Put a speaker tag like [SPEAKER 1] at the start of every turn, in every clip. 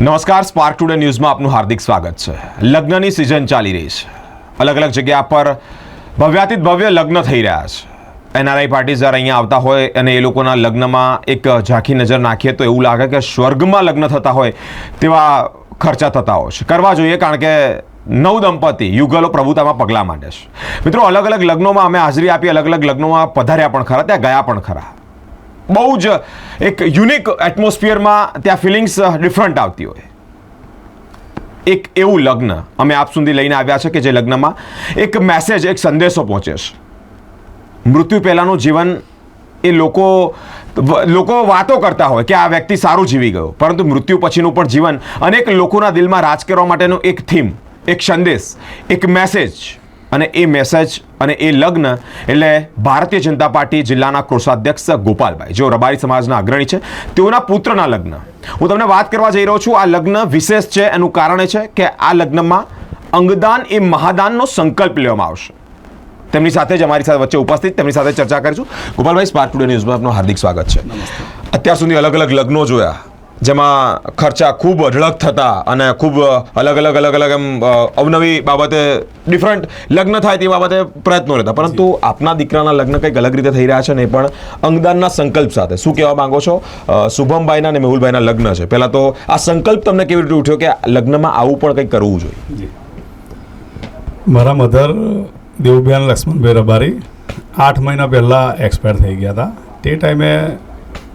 [SPEAKER 1] નમસ્કાર spark today ન્યૂઝમાં આપનું હાર્દિક સ્વાગત છે. લગ્નની સિઝન ચાલી રહી છે. અલગ અલગ જગ્યા પર ભવ્યાતીત ભવ્ય લગ્ન થઈ રહ્યા છે. એનઆરઆઈ પાર્ટી જ્યારે અહીંયા આવતા હોય અને એ લોકોના લગ્નમાં એક ઝાંખી નજર નાખીએ તો એવું લાગે કે સ્વર્ગમાં લગ્ન થતા હોય તેવા ખર્ચા થતા હોય છે. કરવા જોઈએ કારણ કે નવ દંપતી યુગલો પ્રભુતામાં પગલાં માંડે છે. મિત્રો, અલગ અલગ લગ્નોમાં અમે હાજરી આપી, અલગ અલગ લગ્નોમાં પધાર્યા પણ ખરા, ત્યાં ગયા પણ ખરા. બહુ જ એક યુનિક એટમોસ્ફિયરમાં ત્યાં ફિલિંગ્સ ડિફરન્ટ આવતી હોય. એક એવું લગ્ન અમે આપ સુધી લઈને આવ્યા છે કે જે લગ્નમાં એક મેસેજ એક સંદેશો પહોંચે છે. મૃત્યુ પહેલાંનું જીવન એ લોકો લોકો વાતો કરતા હોય કે આ વ્યક્તિ સારું જીવી ગયો. પરંતુ મૃત્યુ પછીનું પણ જીવન અનેક લોકોના દિલમાં રાજ કરવા માટેનું એક થીમ એક સંદેશ, એક મેસેજ અને એ મેસેજ અને એ લગ્ન એટલે ભારતીય જનતા પાર્ટી જિલ્લાના કોષાધ્યક્ષ ગોપાલભાઈ જેઓ રબારી સમાજના અગ્રણી છે તેઓના પુત્રના લગ્ન. હું તમને વાત કરવા જઈ રહ્યો છું આ લગ્ન વિશેષ છે એનું કારણ એ છે કે આ લગ્નમાં અંગદાન એ મહાદાનનો સંકલ્પ લેવામાં આવશે. તેમની સાથે જ અમારી સાથે વચ્ચે ઉપસ્થિત તેમની સાથે ચર્ચા કરીશું. ગોપાલભાઈ સ્પાર્ક ટુડે ન્યૂઝમાં આપનું હાર્દિક સ્વાગત છે. અત્યાર સુધી અલગ અલગ લગ્નો જોયા. જેમાં ખર્ચા ખૂબ અઢળક થતા અને ખૂબ અલગ અલગ અલગ અલગ એમ અવનવી બાબતે ડિફરન્ટ લગ્ન થાય તે બાબતે પ્રયત્નો રહેતા. પરંતુ આપના દીકરાના લગ્ન કંઈક અલગ રીતે થઈ રહ્યા છે ને એ પણ અંગદાનના સંકલ્પ સાથે. શું કહેવા માંગો છો? શુભમભાઈના અને મેહુલભાઈના લગ્ન છે. પહેલાં તો આ સંકલ્પ તમને કેવી રીતે ઉઠ્યો કે લગ્નમાં આવું પણ કંઈક કરવું જોઈએ?
[SPEAKER 2] મારા મધર દેવુબેન લક્ષ્મણભાઈ રબારી આઠ મહિના પહેલાં એક્સપાયર થઈ ગયા હતા. તે ટાઈમે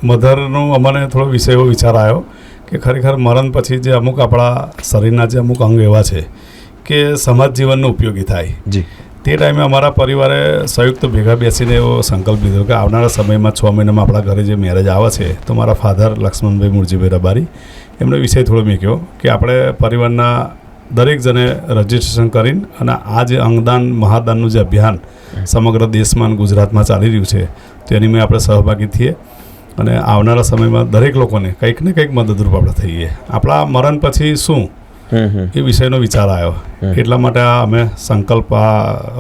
[SPEAKER 2] મધરનો અમને થોડો વિષય એવો વિચાર આવ્યો કે ખરેખર મરણ પછી જે અમુક આપણા શરીરના જે અમુક અંગ એવા છે કે સમાજ જીવનનો ઉપયોગી થાય.
[SPEAKER 1] જી.
[SPEAKER 2] તે ટાઈમે અમારા પરિવારે સંયુક્ત ભેગા બેસીને એવો સંકલ્પ લીધો કે આવનારા સમયમાં છ મહિનામાં આપણા ઘરે જે મેરેજ આવે છે તો મારા ફાધર લક્ષ્મણભાઈ મુરજીભાઈ રબારી એમનો વિષય થોડો મેક્યો કે આપણે પરિવારના દરેક જણે રજીસ્ટ્રેશન કરીને અને આ જે અંગદાન મહાદાનનું જે અભિયાન સમગ્ર દેશમાં અને ગુજરાતમાં ચાલી રહ્યું છે તેની મેં આપણે સહભાગી થઈએ. અને આવનારા સમયમાં દરેક લોકોને કંઈક ને કંઈક મદદરૂપ આપણે થઈએ. આપણા મરણ પછી શું? એ વિષયનો વિચાર આવ્યો. એટલા માટે આ અમે સંકલ્પ આ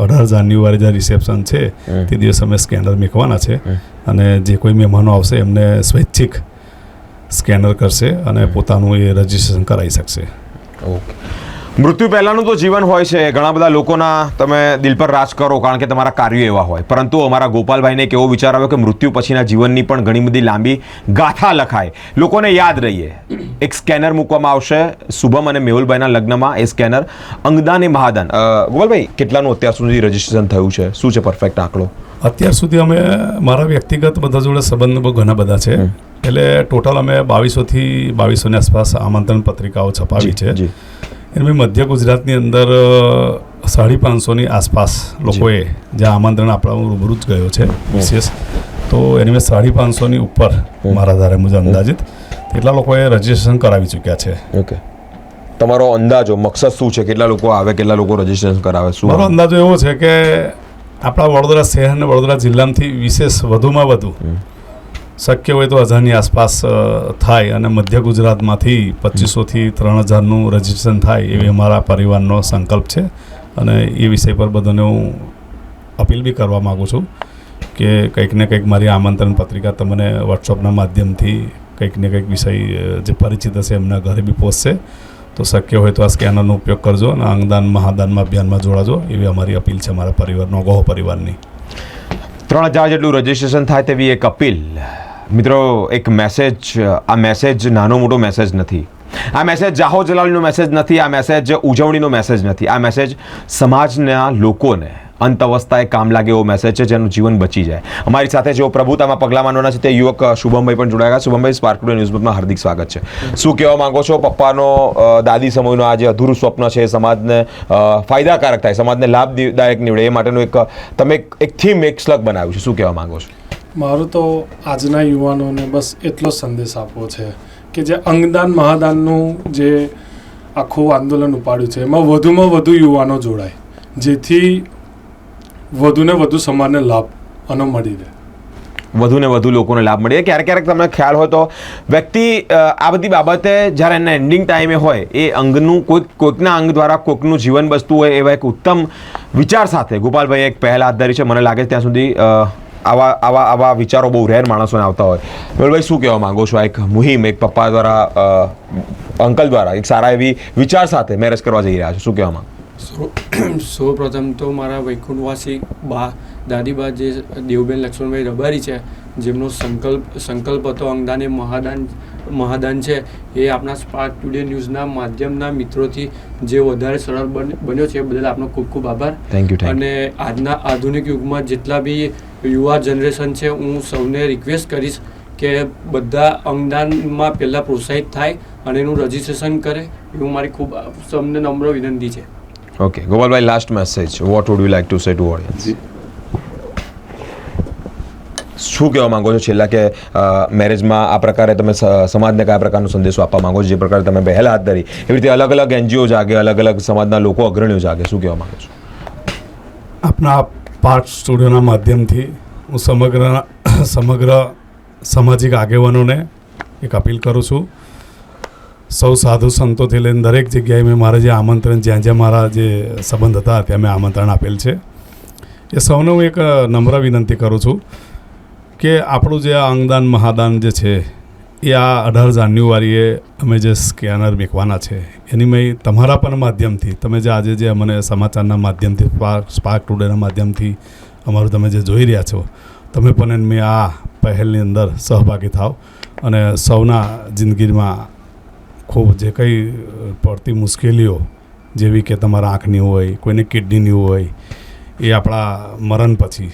[SPEAKER 2] અઢાર જાન્યુઆરી જે રિસેપ્શન છે તે દિવસે અમે સ્કેનર મેકવાના છે અને જે કોઈ મહેમાનો આવશે એમને સ્વૈચ્છિક સ્કેનર કરશે અને પોતાનું એ રજીસ્ટ્રેશન કરાવી શકશે.
[SPEAKER 1] ઓકે. મૃત્યુ પહેલાંનું તો જીવન હોય છે. ઘણા બધા લોકોના તમે દિલ પર રાજ કરો કારણ કે તમારા કાર્યો એવા હોય. પરંતુ અમારા ગોપાલભાઈને એક એવો વિચાર આવ્યો કે મૃત્યુ પછીના જીવનની પણ ઘણી બધી લાંબી ગાથા લખાય. લોકોને યાદ રહીએ. એક સ્કેનર મૂકવામાં આવશે. શુભમ અને મેહુલભાઈના લગ્નમાં એ સ્કેનર અંગદાન એ મહાદાન ગોપાલભાઈ કેટલાનું અત્યાર સુધી રજીસ્ટ્રેશન થયું છે? શું છે પરફેક્ટ આંકડો?
[SPEAKER 2] અત્યાર સુધી અમે મારા વ્યક્તિગત બધા જોડે સંબંધ ઘણા બધા છે. એટલે ટોટલ અમે બાવીસોથી બાવીસોની આસપાસ આમંત્રણ પત્રિકાઓ છપાવી છે.
[SPEAKER 1] જી.
[SPEAKER 2] એમાં મધ્ય ગુજરાતની અંદર સાડી પાંચસોની આસપાસ લોકોએ જે આમંત્રણ આપણા રૂબરૂ જ ગયો છે વિશેષ તો એની મેં સાડી પાંચસોની ઉપર મારા ધારે મુજબ અંદાજિત એટલા લોકોએ રજીસ્ટ્રેશન કરાવી ચૂક્યા છે.
[SPEAKER 1] ઓકે. તમારો અંદાજો મકસદ શું છે? કેટલા લોકો આવે કેટલા લોકો રજીસ્ટ્રેશન કરાવે? શું
[SPEAKER 2] મારો અંદાજો એવો છે કે આપણા વડોદરા શહેર અને વડોદરા જિલ્લામાંથી વિશેષ વધુમાં વધુ શક્ય હોય તો હજારની આસપાસ થાય અને મધ્ય ગુજરાતમાંથી પચીસોથી ત્રણ હજારનું રજીસ્ટ્રેશન થાય એવી અમારા પરિવારનો સંકલ્પ છે. અને એ વિષય પર બધાને હું અપીલ બી કરવા માગું છું કે કંઈક ને કંઈક મારી આમંત્રણ પત્રિકા તમને વોટ્સઅપના માધ્યમથી કંઈક ને કંઈક વિષય જે પરિચિત હશે એમના ઘરે બી પહોંચશે. તો શક્ય હોય તો આ સ્કેનરનો ઉપયોગ કરજો અને અંગદાન મહાદાનમાં અભિયાનમાં જોડાજો એવી અમારી અપીલ છે અમારા પરિવારનો, ગોહ પરિવારની.
[SPEAKER 1] ત્રણ હજાર જેટલું રજીસ્ટ્રેશન થાય તેવી એક અપીલ. મિત્રો, એક મેસેજ આ મેસેજ નાનો મોટો મેસેજ નથી. આ મેસેજ જાહો જલાલીનો મેસેજ નથી, આ મેસેજ ઉજવણીનો મેસેજ નથી. આ મેસેજ સમાજના લોકોને, અંત અવસ્થાએ કામ લાગે એવો મેસેજ છે જેનું જીવન બચી જાય. અમારી સાથે જેઓ પ્રભુતામાં પગલાં માનવાના છે તે યુવક શુભમભાઈ પણ જોડાયા. શુભમભાઈ સ્પાર્ક ન્યૂઝમાં હાર્દિક સ્વાગત છે. શું કહેવા માંગો છો? પપ્પાનો દાદી સમયનો આ જે અધૂરું સ્વપ્ન છે એ સમાજને ફાયદાકારક થાય, સમાજને લાભદાયક નીવડે. એ માટેનું એક તમે એક- એક થીમ એક સ્લગ બનાવ્યું છે. શું કહેવા માંગો છો?
[SPEAKER 3] મારું તો આજના યુવાનોને બસ એટલો સંદેશ આપવો છે કે જે અંગદાન, મહાદાનનું જે આખું આંદોલન ઉપાડ્યું છે, એમાં વધુમાં વધુ યુવાનો જોડાય, જેથી વધુને વધુ સમાજને લાભ આનો મળી રહે.
[SPEAKER 1] વધુને વધુ લોકોને લાભ મળે. ક્યારેક ક્યારેક તમને ખ્યાલ હોય તો વ્યક્તિ આ બધી બાબતે જ્યારે એના એન્ડિંગ ટાઈમે હોય, એ અંગનું કોઈક, કોઈકના અંગ દ્વારા કોઈકનું જીવન બસતું હોય એવા એક ઉત્તમ વિચાર સાથે. ગોપાલભાઈ એક પહેલ હાથ ધરી છે. મને લાગે ત્યાં સુધી આવા આવા આવા વિચારો બહુ રેર માણસોને આવતા હોય. મેળભાઈ શું કહેવા માગો છો? એક મુહિમ, એક પપ્પા દ્વારા અંકલ દ્વારા, એક સારા એવી વિચાર સાથે મેરેજ કરવા જઈ રહ્યા છો. શું કહેવા માંગો?
[SPEAKER 4] સૌ સૌપ્રથમ તો મારા વૈકુંઠવાસી બા, દાદીબા જે દેવબેન લક્ષ્મણભાઈ રબારી છે, જેમનો સંકલ્પ સંકલ્પ હતો અંગદાને મહાદાન મહાદાન છે એ આપણા સ્પાર્ક ટુડે ન્યૂઝના માધ્યમના મિત્રોથી જે વધારે સરળ બન બન્યો છે એ બદલ આપનો ખૂબ ખૂબ આભાર.
[SPEAKER 1] થેન્ક યુ થેન્ક
[SPEAKER 4] અને આજના આધુનિક યુગમાં જેટલા બી યુવા જનરેશન છે હું સૌને રિક્વેસ્ટ કરીશ કે બધા અંગદાનમાં પહેલાં પ્રોત્સાહિત થાય અને એનું રજિસ્ટ્રેશન કરે. એવું મારી ખૂબ સૌને નમ્ર વિનંતી છે.
[SPEAKER 1] Okay Gopalbhai last message what would you like to say to audience શું કહેવા માંગો છો? છેલ્લા કે મેરેજમાં આ પ્રકારે તમે સમાજને કયા પ્રકારનો સંદેશો આપવા માંગો છો? જે પ્રકારે તમે પહેલ હાથ ધરી, એવી રીતે અલગ અલગ એનજીઓ જાગે, અલગ અલગ સમાજના લોકો અગ્રણીઓ જાગે, શું કહેવા માંગો છો?
[SPEAKER 2] આપના પાર્ટ સ્ટુડિયોના માધ્યમથી હું સમગ્ર સમગ્ર સામાજિક આગેવાનોને એક અપીલ કરું છું. સૌ સાધુ સંતોથી લઈને દરેક જગ્યાએ મેં મારા જે આમંત્રણ, જ્યાં જ્યાં મારા જે સંબંધ હતા, ત્યાં મેં આમંત્રણ આપેલ છે. એ સૌને હું એક નમ્ર વિનંતી કરું છું કે આપણું જે આ અંગદાન, મહાદાન જે છે, એ આ અઢાર જાન્યુઆરીએ અમે જે સ્કેનર મેકવાના છે, એની મેં તમારા પણ માધ્યમથી, તમે જે આજે જે મને સમાચારના માધ્યમથી, સ્પાર્ક ટુડેના માધ્યમથી અમારું તમે જે જોઈ રહ્યા છો, તમે પણ મેં આ પહેલની અંદર સહભાગી થાવ અને સૌના જિંદગીમાં ખૂબ જે કંઈ પડતી મુશ્કેલીઓ જેવી કે તમારા આંખની હોય, કોઈને કિડનીની હોય, એ આપણા મરણ પછી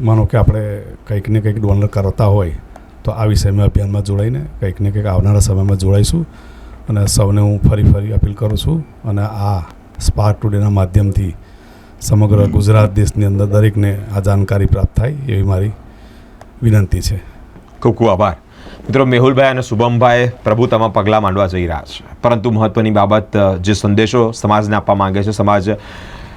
[SPEAKER 2] માનો કે આપણે કંઈક ને કંઈક ડોનર કરતા હોય, તો આ વિષયમાં અભિયાનમાં જોડાઈને કંઈક ને કંઈક આવનારા સમયમાં જોડાઈશું. અને સૌને હું ફરી ફરી અપીલ કરું છું અને આ સ્પાર્ક ટુડેના માધ્યમથી સમગ્ર ગુજરાત દેશની અંદર દરેકને આ જાણકારી પ્રાપ્ત થાય એવી મારી વિનંતી છે.
[SPEAKER 1] ખૂબ ખૂબ આભાર. મિત્રો, મેહુલભાઈ અને શુભમભાઈ પ્રભુતામાં પગલાં માંડવા જઈ રહ્યા છે. પરંતુ મહત્વની બાબત જે સંદેશો સમાજને આપવા માંગે છે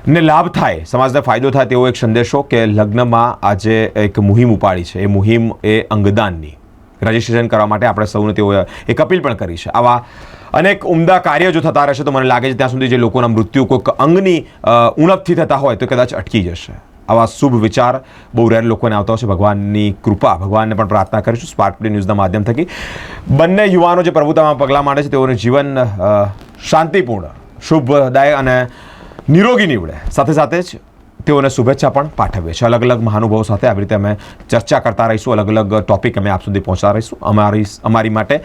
[SPEAKER 1] સમાજને લાભ થાય, સમાજને ફાયદો થાય તેવો એક સંદેશો કે લગ્નમાં આજે એક મુહિમ ઉપાડી છે. એ મુહિમ એ અંગદાનની. રજિસ્ટ્રેશન કરવા માટે આપણે સૌને તેઓ એક અપીલ પણ કરી છે. આવા અનેક ઉમદા કાર્ય જો થતા રહેશે તો મને લાગે છે ત્યાં સુધી જે લોકોના મૃત્યુ કોઈક અંગની ઉણપથી થતા હોય તો કદાચ અટકી જશે. આવા શુભ વિચાર બહુ રેર લોકોને આવતા હોય છે. ભગવાનની કૃપા, ભગવાનને પણ પ્રાર્થના કરીશું. સ્પાર્ક ન્યૂઝના માધ્યમ થકી બંને યુવાનો જે પ્રભુતામાં પગલાં માંડે છે તેઓનું જીવન શાંતિપૂર્ણ શુભદાય અને નિરોગી નીવડે. સાથે સાથે જ તેઓને શુભેચ્છા પણ પાઠવીએ છીએ. અલગ અલગ મહાનુભાવો સાથે આવી રીતે અમે ચર્ચા કરતા રહીશું. અલગ અલગ ટોપિક અમે આપ સુધી પહોંચતા રહીશું. અમારી અમારી માટે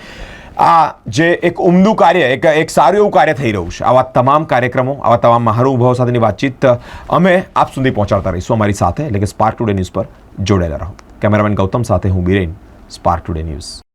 [SPEAKER 1] આ જે એક ઉમદું કાર્ય, એક એક સારું એવું કાર્ય થઈ રહ્યું છે. આવા તમામ કાર્યક્રમો, આવા તમામ મહાનુભાવો સાથેની વાતચીત અમે આપ સુધી પહોંચાડતા રહીશું. અમારી સાથે એટલે કે સ્પાર્ક ટુડે ન્યૂઝ પર જોડાયેલા રહો. કેમેરામેન ગૌતમ સાથે હું બિરેન સ્પાર્ક ટુડે ન્યૂઝ